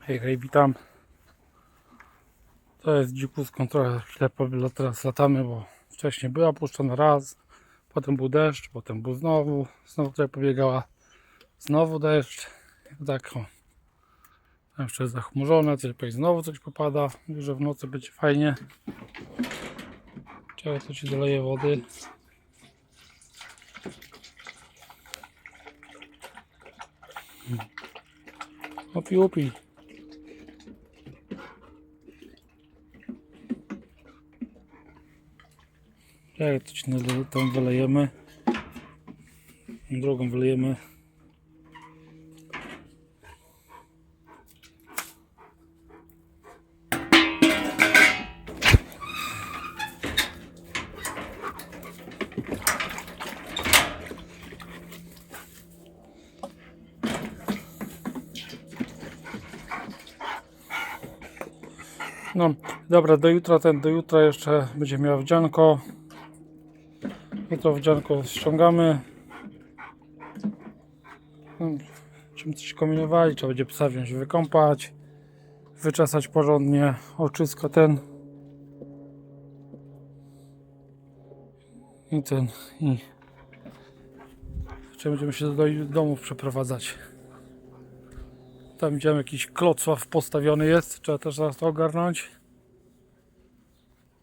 Hej, hej, witam. To jest dzikuską trochę ślepo, teraz latamy, bo wcześniej była puszczona raz, potem był deszcz, potem był znowu, znowu tutaj pobiegała, znowu deszcz. Tak o. Tam Jeszcze jest zachmurzone, powie, znowu coś popada, Mówię, że w nocy będzie fajnie. Czekaj, to ci doleję wody. Opi, opi. Tak, to ci tam wylejemy. Drugą wylejemy. No, dobra, do jutra ten, do jutra jeszcze będzie miała wdzianko. Jutro wdzianko ściągamy. No, Czym coś kombinowali, trzeba będzie psa wziąć, wykąpać, wyczesać porządnie, oczysko ten. I ten, i jeszcze będziemy się do domów przeprowadzać. Tam widziałem jakiś klocław postawiony jest, trzeba też zaraz to ogarnąć.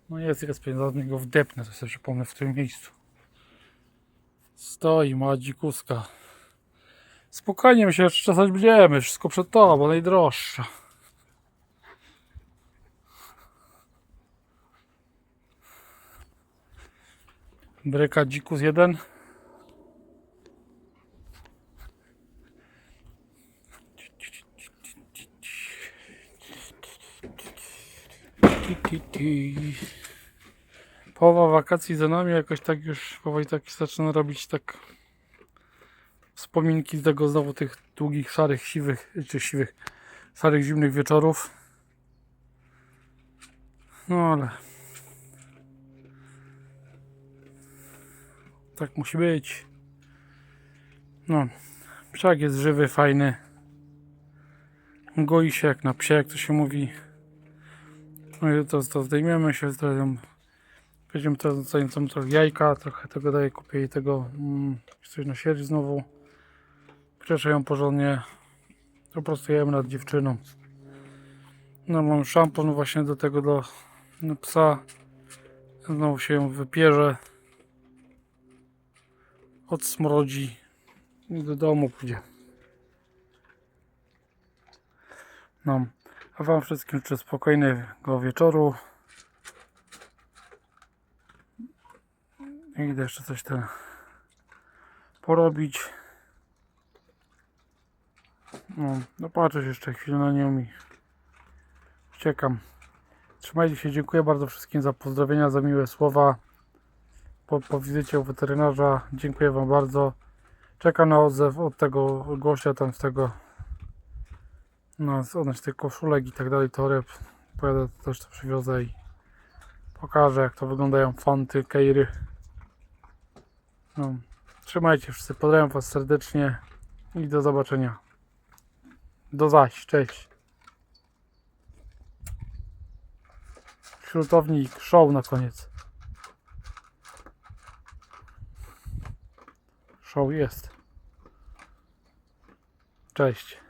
No jest, jest, pewnie zaraz go wdepnę, to sobie przypomnę w którym miejscu. Stoi mała dzikuska. Spokojnie my się jeszcze czasać będziemy, wszystko przed tobą, najdroższa. Bryka dzikus jeden. Ti, ti, ti. Połowa wakacji za nami, jakoś tak już powoli tak zaczyna robić tak wspominki z tego znowu tych długich, szarych, siwych, czy siwych, szarych, zimnych wieczorów. No ale tak musi być. No, psiak jest żywy, fajny. Goi się jak na psie, jak to się mówi. No i to, to zdejmiemy się, zdejmiemy. Teraz docenić tam trochę jajka, trochę tego daję, kupię jej tego mm, coś na sierść znowu. Cieszę ją porządnie. Po prostu jemy nad dziewczyną. No mam szampon właśnie do tego do, do psa. Znowu się ją wypierze. Odsmrodzi i do domu pójdzie. No. A Wam wszystkim życzę spokojnego wieczoru. Idę jeszcze coś tam porobić. No, no patrzę się jeszcze chwilę na nią i uciekam. Trzymajcie się, dziękuję bardzo wszystkim za pozdrowienia, za miłe słowa po, po wizycie u weterynarza. Dziękuję Wam bardzo. Czekam na odzew od tego gościa tam z tego no, odnośnie tych koszulek i tak dalej, toreb. Pojadę też to przywiozę i pokażę jak to wyglądają fanty, keiry. No, trzymajcie wszyscy, pozdrawiam Was serdecznie i do zobaczenia. Do zaś, cześć. Śrutownik, show na koniec. Show jest. Cześć.